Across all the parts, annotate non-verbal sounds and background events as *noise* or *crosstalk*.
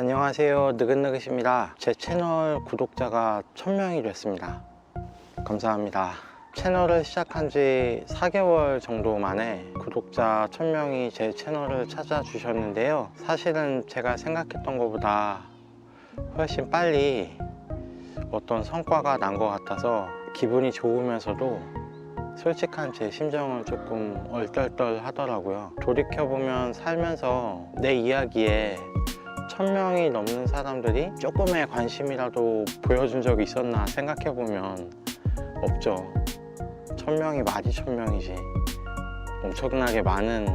안녕하세요. 느긋느긋입니다. 제 채널 구독자가 1000명이 됐습니다. 감사합니다. 채널을 시작한 지 4개월 정도 만에 구독자 1000명이 제 채널을 찾아주셨는데요. 사실은 제가 생각했던 것보다 훨씬 빨리 어떤 성과가 난 것 같아서 기분이 좋으면서도 솔직한 제 심정은 조금 얼떨떨 하더라고요. 돌이켜보면 살면서 내 이야기에 천 명이 넘는 사람들이 조금의 관심이라도 보여준 적이 있었나 생각해보면 없죠. 천 명이 많이 천 명이지. 엄청나게 많은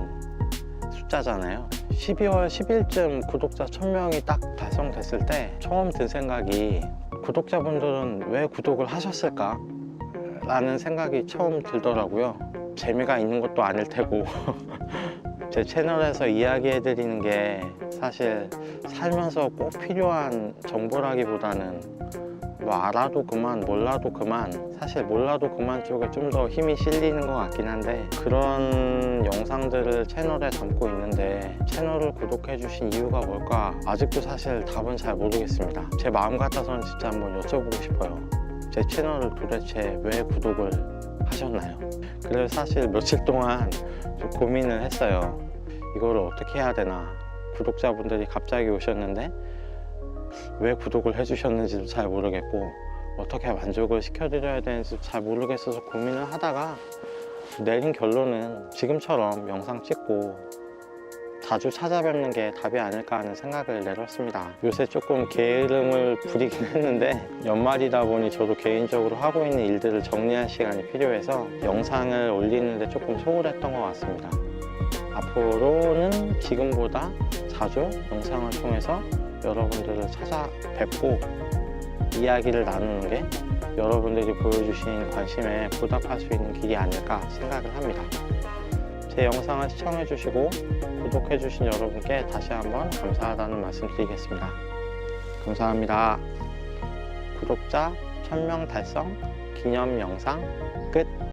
숫자잖아요. 12월 10일쯤 구독자 1000명이 딱 달성됐을 때 처음 든 생각이 구독자분들은 왜 구독을 하셨을까? 라는 생각이 처음 들더라고요. 재미가 있는 것도 아닐 테고 *laughs* 제 채널에서 이야기해 드리는 게 사실 살면서 꼭 필요한 정보라기보다는 뭐 알아도 그만 몰라도 그만 사실 몰라도 그만 쪽에 좀 더 힘이 실리는 것 같긴 한데 그런 영상들을 채널에 담고 있는데 채널을 구독해 주신 이유가 뭘까? 아직도 사실 답은 잘 모르겠습니다. 제 마음 같아서는 진짜 한번 여쭤보고 싶어요. 제 채널을 도대체 왜 구독을 하셨나요? 그래서 사실 며칠 동안 좀 고민을 했어요 이거를 어떻게 해야 되나 구독자분들이 갑자기 오셨는데 왜 구독을 해주셨는지도 잘 모르겠고 어떻게 만족을 시켜드려야 되는지 잘 모르겠어서 고민을 하다가 내린 결론은 지금처럼 영상 찍고 자주 찾아뵙는 게 답이 아닐까 하는 생각을 내렸습니다. 요새 조금 게으름을 부리긴 했는데 연말이다 보니 저도 개인적으로 하고 있는 일들을 정리할 시간이 필요해서 영상을 올리는데 조금 소홀했던 것 같습니다. 앞으로는 지금보다 자주 영상을 통해서 여러분들을 찾아뵙고 이야기를 나누는 게 여러분들이 보여주신 관심에 보답할 수 있는 길이 아닐까 생각을 합니다. 제 영상을 시청해주시고 구독해주신 여러분께 다시 한번 감사하다는 말씀 드리겠습니다. 감사합니다. 구독자 1000명 달성 기념 영상 끝